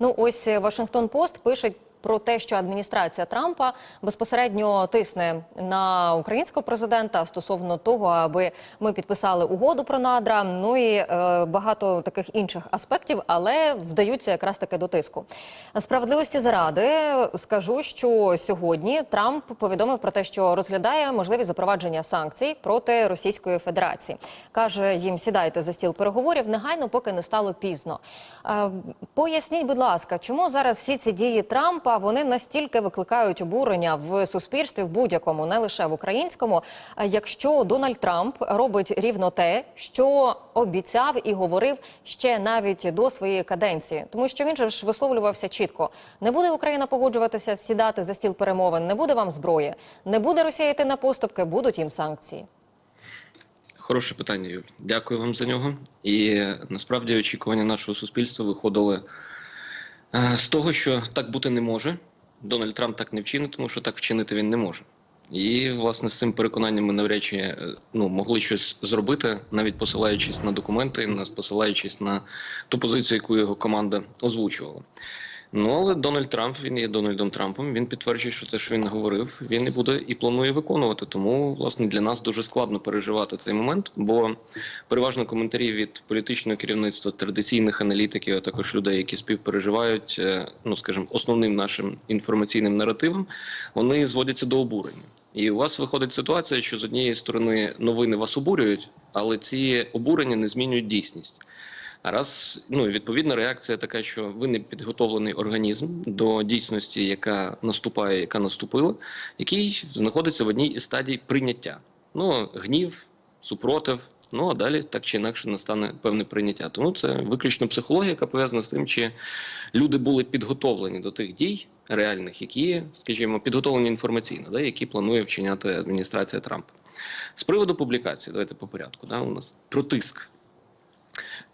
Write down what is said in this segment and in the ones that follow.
Ну ось е, Вашингтон Пост пише. Про те, що адміністрація Трампа безпосередньо тисне на українського президента стосовно того, аби ми підписали угоду про надра. Ну і е, багато таких інших аспектів, але вдаються якраз таки до тиску. Справедливості заради скажу, що сьогодні Трамп повідомив про те, що розглядає можливість запровадження санкцій проти Російської Федерації. каже їм: сідайте за стіл переговорів негайно, поки не стало пізно. Е, поясніть, будь ласка, чому зараз всі ці дії Трампа вони настільки викликають обурення в суспільстві в будь-якому, не лише в українському, якщо Дональд Трамп робить рівно те, що обіцяв і говорив ще навіть до своєї каденції, тому що він же ж висловлювався чітко: не буде Україна погоджуватися сідати за стіл перемовин, не буде вам зброї, не буде Росія йти на поступки, будуть їм санкції. Хороше питання, Юль. Дякую вам за нього. І насправді очікування нашого суспільства виходили з того, що так бути не може. Дональд Трамп так не вчинить, тому що так вчинити він не може. І власне з цим переконанням ми навряд чи е, ну, могли щось зробити, навіть посилаючись на документи, нас посилаючись на ту позицію, яку його команда озвучувала. Ну але Дональд Трамп він є Дональдом Трампом. Він підтверджує, що те, що він говорив, він і буде і планує виконувати. Тому власне для нас дуже складно переживати цей момент, бо переважно коментарі від політичного керівництва, традиційних аналітиків, а також людей, які співпереживають, е, ну скажімо, основним нашим інформаційним наративом, вони зводяться до обурення. І у вас виходить ситуація, що з однієї сторони новини вас обурюють, але ці обурення не змінюють дійсність. А раз ну відповідна реакція така, що ви не підготовлений організм до дійсності, яка наступає, яка наступила, який знаходиться в одній із стадій прийняття. Ну гнів, супротив. Ну а далі так чи інакше настане певне прийняття. Тому це виключно психологія, яка пов'язана з тим, чи люди були підготовлені до тих дій реальних, які, скажімо, підготовлені інформаційно, да, які планує вчиняти адміністрація Трампа. З приводу публікації, давайте по порядку. Да, у нас про тиск.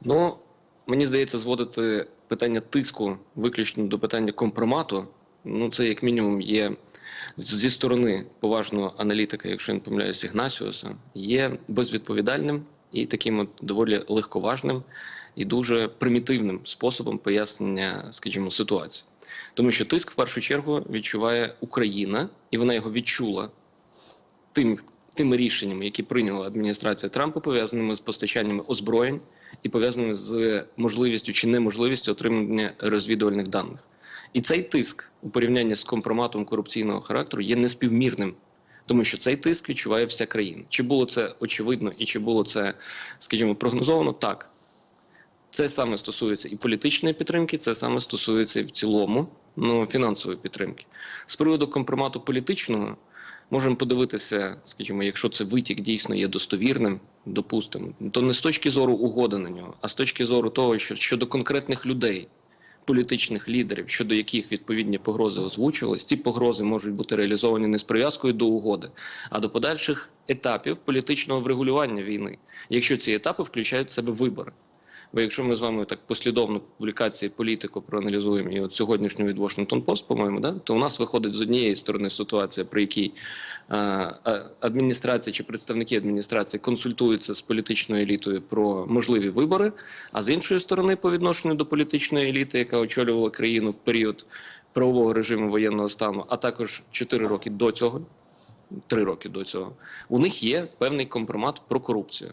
Ну, мені здається, зводити питання тиску виключно до питання компромату. Ну, це як мінімум є зі сторони поважного аналітика, якщо я не помиляюся, Ігнасіуса, є безвідповідальним і таким от доволі легковажним і дуже примітивним способом пояснення, скажімо, ситуації. Тому що тиск в першу чергу відчуває Україна, і вона його відчула тим, тими рішеннями, які прийняла адміністрація Трампа, пов'язаними з постачаннями озброєнь і пов'язаними з можливістю чи неможливістю отримання розвідувальних даних. І цей тиск у порівнянні з компроматом корупційного характеру є неспівмірним, тому що цей тиск відчуває вся країна. Чи було це очевидно і чи було це, скажімо, прогнозовано? Так. Це саме стосується і політичної підтримки, це саме стосується і в цілому ну, фінансової підтримки. З приводу компромату політичного можемо подивитися, скажімо, якщо це витік дійсно є достовірним, допустимо, то не з точки зору угоди на нього, а з точки зору того, що щодо конкретних людей, політичних лідерів, щодо яких відповідні погрози озвучувались, ці погрози можуть бути реалізовані не з прив'язкою до угоди, а до подальших етапів політичного врегулювання війни, якщо ці етапи включають в себе вибори. Бо якщо ми з вами так послідовно публікації політику проаналізуємо і от сьогоднішню від Washington Post, по-моєму, да, то у нас виходить з однієї сторони ситуація, при якій е, адміністрація чи представники адміністрації консультуються з політичною елітою про можливі вибори, а з іншої сторони, по відношенню до політичної еліти, яка очолювала країну в період правового режиму воєнного стану, а також 4 роки до цього. Три роки до цього у них є певний компромат про корупцію.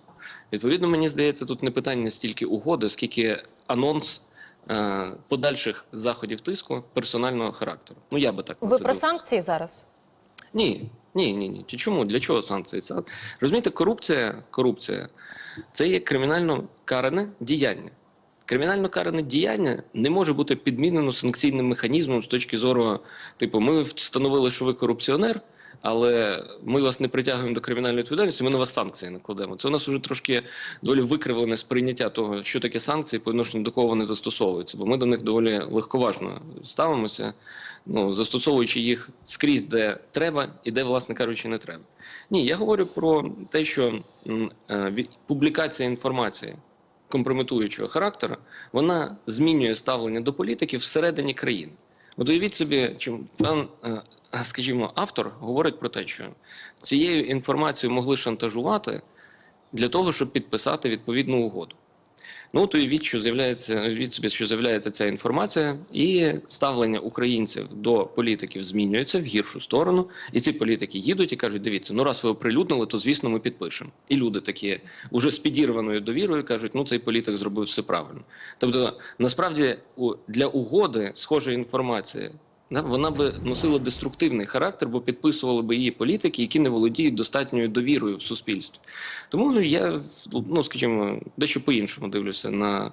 Відповідно, мені здається, тут не питання стільки угоди, скільки анонс е, подальших заходів тиску персонального характеру. Ну я би так Ви про дивився. санкції зараз? Ні, ні, ні, ні. Чи чому? Для чого санкції? Це розумієте, корупція, корупція це є кримінально каране діяння. Кримінально каране діяння не може бути підмінено санкційним механізмом з точки зору, типу, ми встановили, що ви корупціонер, але ми вас не притягуємо до кримінальної відповідальності, ми на вас санкції накладемо. Це у нас вже трошки доволі викривлене сприйняття того, що таке санкції по відношенню до кого вони застосовуються, бо ми до них доволі легковажно ставимося, ну застосовуючи їх скрізь, де треба, і де, власне кажучи, не треба. Ні, я говорю про те, що е, публікація інформації компрометуючого характеру, вона змінює ставлення до політиків всередині країни. От уявіть собі, чим пан, е, скажімо, автор говорить про те, що цією інформацією могли шантажувати для того, щоб підписати відповідну угоду. Ну то від що з'являється від собі, що з'являється ця інформація, і ставлення українців до політиків змінюється в гіршу сторону. І ці політики їдуть і кажуть: дивіться, ну раз ви оприлюднили, то звісно ми підпишемо. І люди такі уже з підірваною довірою кажуть, ну цей політик зробив все правильно. Тобто, насправді, для угоди схожа інформація. Вона би носила деструктивний характер, бо підписували би її політики, які не володіють достатньою довірою в суспільстві. Тому ну, я, ну скажімо, дещо по-іншому дивлюся на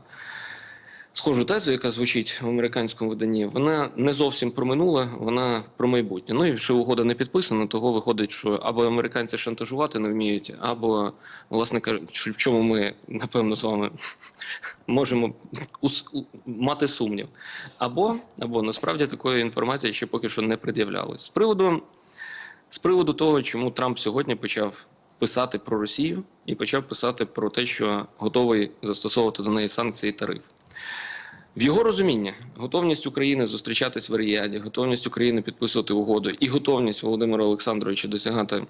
схожу тезу, яка звучить в американському виданні. Вона не зовсім про минуле, вона про майбутнє. Ну і ще угода не підписана, того виходить, що або американці шантажувати не вміють, або, власне в чому ми, напевно, з вами можемо мати сумнів. Або, або насправді такої інформації ще поки що не пред'являлось. З приводу, з приводу того, чому Трамп сьогодні почав писати про Росію і почав писати про те, що готовий застосовувати до неї санкції і тариф. В його розумінні готовність України зустрічатись в Ріяді, готовність України підписувати угоду і готовність Володимира Олександровича досягати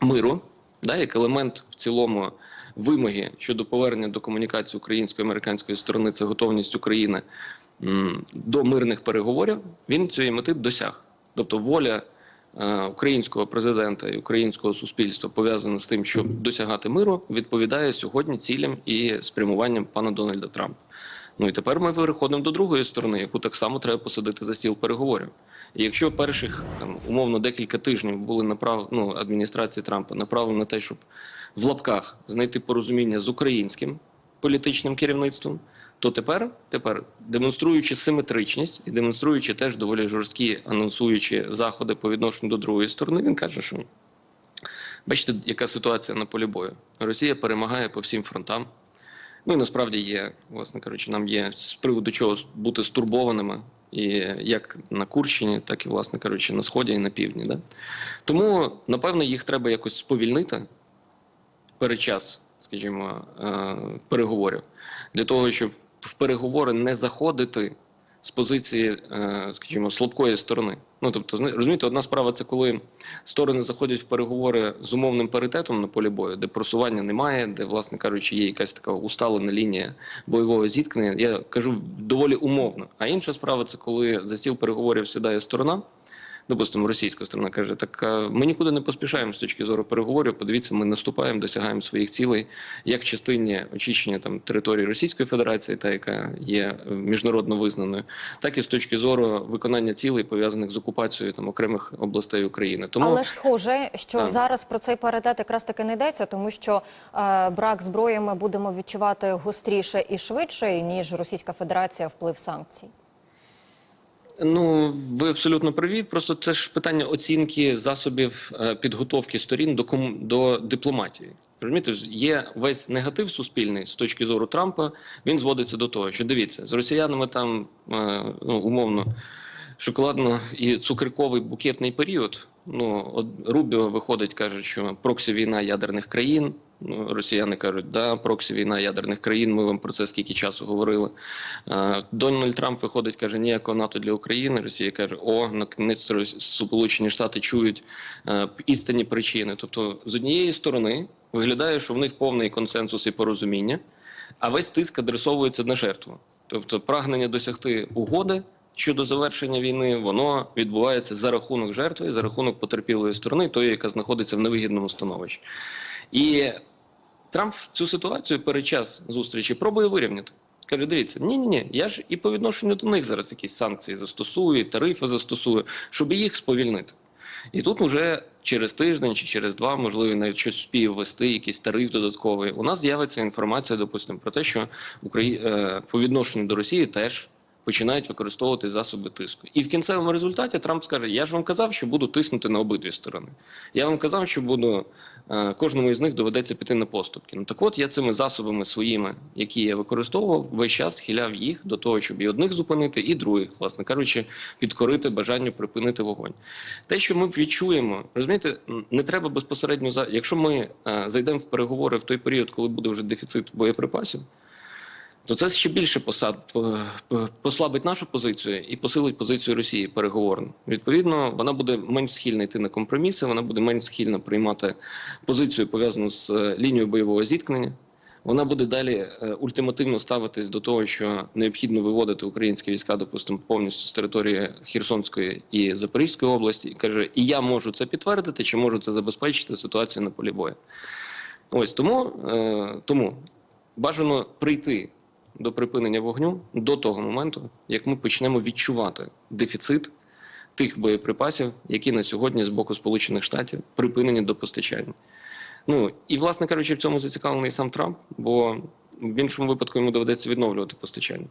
миру, да, як елемент в цілому вимоги щодо повернення до комунікації української американської сторони, це готовність України до мирних переговорів. Він цієї мети досяг. Тобто воля е, українського президента і українського суспільства пов'язана з тим, щоб досягати миру, відповідає сьогодні цілям і спрямуванням пана Дональда Трампа. Ну і тепер ми переходимо до другої сторони, яку так само треба посадити за стіл переговорів. І якщо перших там умовно декілька тижнів були направ... ну, адміністрації Трампа направлені на те, щоб в лапках знайти порозуміння з українським політичним керівництвом, то тепер, тепер демонструючи симетричність і демонструючи теж доволі жорсткі анонсуючі заходи по відношенню до другої сторони, він каже, що бачите, яка ситуація на полі бою. Росія перемагає по всім фронтам. Ну і насправді є, власне кажучи, нам є з приводу чого бути стурбованими, і як на Курщині, так і, власне кажучи, на сході і на півдні. Да? Тому, напевно, їх треба якось сповільнити перечас, скажімо, е, переговорів, для того, щоб в переговори не заходити з позиції, е, скажімо, слабкої сторони. Ну тобто, розумієте, одна справа це коли сторони заходять в переговори з умовним паритетом на полі бою, де просування немає, де, власне кажучи, є якась така усталена лінія бойового зіткнення. Я кажу доволі умовно. А інша справа це коли за стіл переговорів сідає сторона. Допустимо, російська сторона каже, так ми нікуди не поспішаємо з точки зору переговорів. Подивіться, ми наступаємо, досягаємо своїх цілей, як в частині очищення там території Російської Федерації, та яка є е, міжнародно визнаною, так і з точки зору виконання цілей пов'язаних з окупацією там окремих областей України. Тому Але ж схоже, що Так. зараз про цей паритет якраз таки не йдеться, тому що е, брак зброї ми будемо відчувати гостріше і швидше, ніж Російська Федерація вплив санкцій. Ну, ви абсолютно праві. Просто це ж питання оцінки засобів е, підготовки сторін до кому до дипломатії. Розумієте, є весь негатив суспільний з точки зору Трампа. Він зводиться до того, що дивіться, з росіянами там е, ну, умовно шоколадно і цукерковий букетний період. Ну, Рубіо виходить, каже, що проксі війна ядерних країн. Ну, росіяни кажуть, да, проксі війна ядерних країн. Ми вам про це скільки часу говорили. Е, Дональд Трамп виходить, каже, ніякого НАТО для України. Росія каже, о, накінець Сполучені Штати чують е, істинні причини. Тобто, з однієї сторони виглядає, що в них повний консенсус і порозуміння, а весь тиск адресовується на жертву. Тобто, прагнення досягти угоди щодо завершення війни, воно відбувається за рахунок жертви, за рахунок потерпілої сторони, тої, яка знаходиться в невигідному становищі. І Трамп цю ситуацію перед час зустрічі пробує вирівняти. Каже, дивіться, ні, ні, ні, я ж і по відношенню до них зараз якісь санкції застосую, тарифи застосую, щоб їх сповільнити. І тут уже через тиждень чи через два, можливо, навіть щось спіє ввести, якийсь тариф додатковий. У нас з'явиться інформація, допустимо, про те, що Украї... е, по відношенню до Росії теж починають використовувати засоби тиску. І в кінцевому результаті Трамп скаже: Я ж вам казав, що буду тиснути на обидві сторони. Я вам казав, що буду е, кожному із них доведеться піти на поступки. Ну так от я цими засобами своїми, які я використовував, весь час схиляв їх до того, щоб і одних зупинити, і других, власне кажучи, підкорити бажанню припинити вогонь. Те, що ми відчуємо, розумієте, не треба безпосередньо за якщо ми е, зайдемо в переговори в той період, коли буде вже дефіцит боєприпасів. То це ще більше посад по- по- послабить нашу позицію і посилить позицію Росії переговорну. Відповідно, вона буде менш схильна йти на компроміси, вона буде менш схильна приймати позицію пов'язану з е, лінією бойового зіткнення. Вона буде далі е, ультимативно ставитись до того, що необхідно виводити українські війська, допустимо, повністю з території Херсонської і Запорізької області, і каже: і я можу це підтвердити, чи можу це забезпечити ситуацію на полі бою. Ось тому, е, тому бажано прийти до припинення вогню до того моменту, як ми почнемо відчувати дефіцит тих боєприпасів, які на сьогодні з боку Сполучених Штатів припинені до постачання. Ну і власне кажучи, в цьому зацікавлений сам Трамп, бо в іншому випадку йому доведеться відновлювати постачання.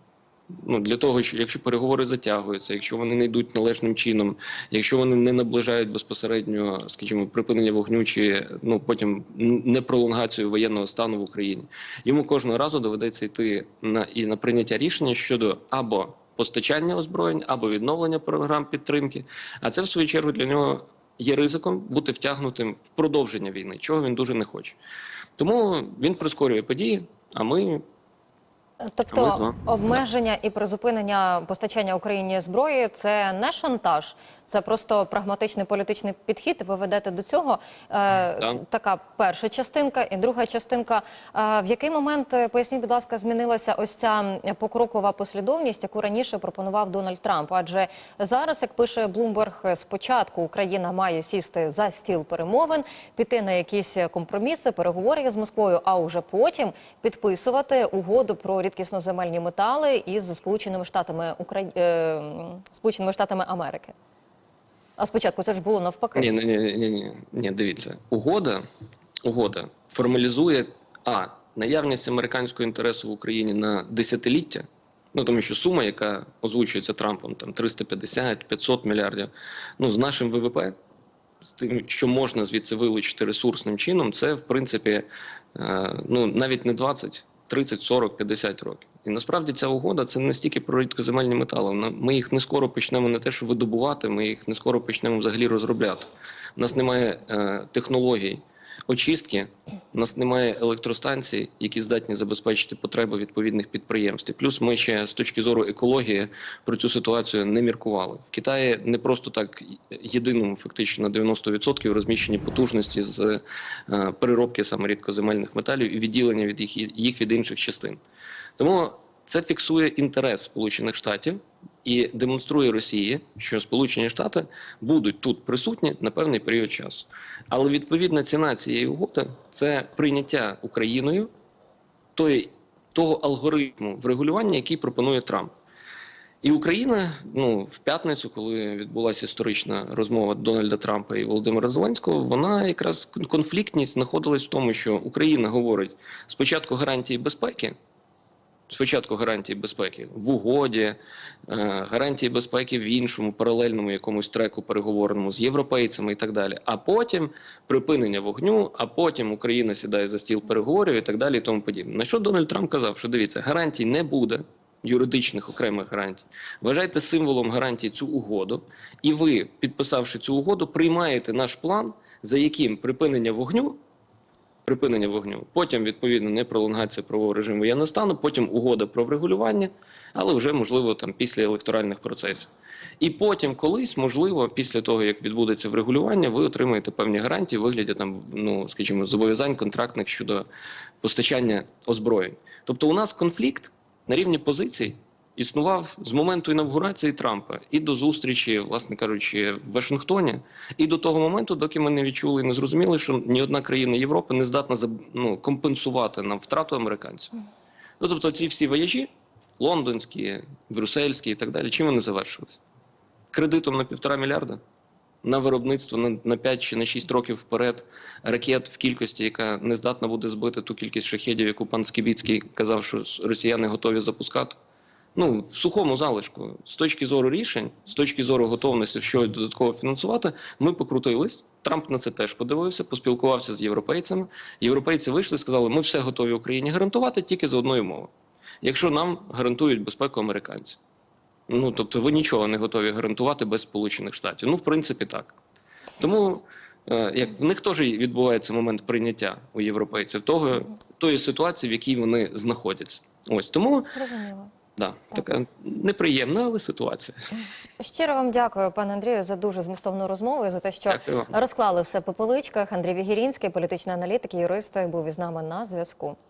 Ну для того, що якщо переговори затягуються, якщо вони не йдуть належним чином, якщо вони не наближають безпосередньо, скажімо, припинення вогню чи ну потім не пролонгацію воєнного стану в Україні, йому кожного разу доведеться йти на і на прийняття рішення щодо або постачання озброєнь, або відновлення програм підтримки. А це в свою чергу для нього є ризиком бути втягнутим в продовження війни, чого він дуже не хоче. Тому він прискорює події. А ми Тобто обмеження і призупинення постачання Україні зброї це не шантаж, це просто прагматичний політичний підхід. Ви ведете до цього. Е, Така перша частинка і друга частинка. Е, в який момент е, поясніть, будь ласка, змінилася ось ця покрокова послідовність, яку раніше пропонував Дональд Трамп? Адже зараз, як пише Блумберг, спочатку Україна має сісти за стіл перемовин, піти на якісь компроміси, переговори з Москвою, а уже потім підписувати угоду про рідкісноземельні метали із Сполученими Штатами Украї... е, Сполученими Штатами Америки. А спочатку це ж було навпаки. ні, ні, ні, ні, ні, ні, дивіться, угода, угода формалізує а наявність американського інтересу в Україні на десятиліття. Ну тому що сума, яка озвучується Трампом, там 350-500 мільярдів. Ну з нашим ВВП, з тим, що можна звідси вилучити ресурсним чином, це в принципі е, ну навіть не 20, 30, 40, 50 років. І насправді ця угода це не стільки про рідкоземельні метали. Ми їх не скоро почнемо не те, що видобувати, ми їх не скоро почнемо взагалі розробляти. У нас немає е, технологій очистки, у нас немає електростанцій, які здатні забезпечити потреби відповідних підприємств. Плюс ми ще з точки зору екології про цю ситуацію не міркували. В Китаї не просто так єдиному, фактично на 90% розміщені потужності з е, переробки саме рідкоземельних металів і відділення від їх, їх від інших частин. Тому це фіксує інтерес Сполучених Штатів і демонструє Росії, що Сполучені Штати будуть тут присутні на певний період часу. Але відповідна ціна цієї угоди це прийняття Україною тої, того алгоритму врегулювання, який пропонує Трамп. І Україна, ну в п'ятницю, коли відбулася історична розмова Дональда Трампа і Володимира Зеленського, вона якраз конфліктність знаходилась в тому, що Україна говорить спочатку гарантії безпеки, спочатку гарантії безпеки в угоді, е, гарантії безпеки в іншому паралельному якомусь треку переговорному з європейцями і так далі. А потім припинення вогню, а потім Україна сідає за стіл переговорів і так далі, і тому подібне. На що Дональд Трамп казав, що дивіться, гарантій не буде. Юридичних окремих гарантій вважайте символом гарантій цю угоду, і ви, підписавши цю угоду, приймаєте наш план, за яким припинення вогню припинення вогню. Потім, відповідно, не пролонгація правового режиму воєнного стану, потім угода про врегулювання, але вже можливо там після електоральних процесів. І потім, колись, можливо, після того як відбудеться врегулювання, ви отримаєте певні гарантії в вигляді там, ну скажімо, зобов'язань контрактних щодо постачання озброєнь. Тобто, у нас конфлікт на рівні позицій. Існував з моменту інавгурації Трампа і до зустрічі, власне кажучи, в Вашингтоні, і до того моменту, доки ми не відчули і не зрозуміли, що ні одна країна Європи не здатна ну, компенсувати нам втрату американців. Ну тобто, ці всі вояжі, лондонські, брюссельські і так далі, чим вони завершились? Кредитом на півтора мільярда на виробництво на, на 5 чи на 6 років вперед ракет в кількості, яка не здатна буде збити ту кількість шахедів, яку пан Скібіцький казав, що росіяни готові запускати. Ну, в сухому залишку, з точки зору рішень, з точки зору готовності щось додатково фінансувати, ми покрутились. Трамп на це теж подивився, поспілкувався з європейцями. Європейці вийшли і сказали, ми все готові Україні гарантувати тільки за одною мовою. Якщо нам гарантують безпеку американці. Ну тобто, ви нічого не готові гарантувати без Сполучених Штатів. Ну, в принципі, так. Тому е, як в них теж відбувається момент прийняття у європейців того тої ситуації, в якій вони знаходяться. Ось тому Зрозуміло. Да, така неприємна, але ситуація. Щиро вам дякую, пане Андрію, за дуже змістовну розмову і за те, що Дякую розклали все по поличках. Андрій Вігірінський, політичний аналітик і юрист, був із нами на зв'язку.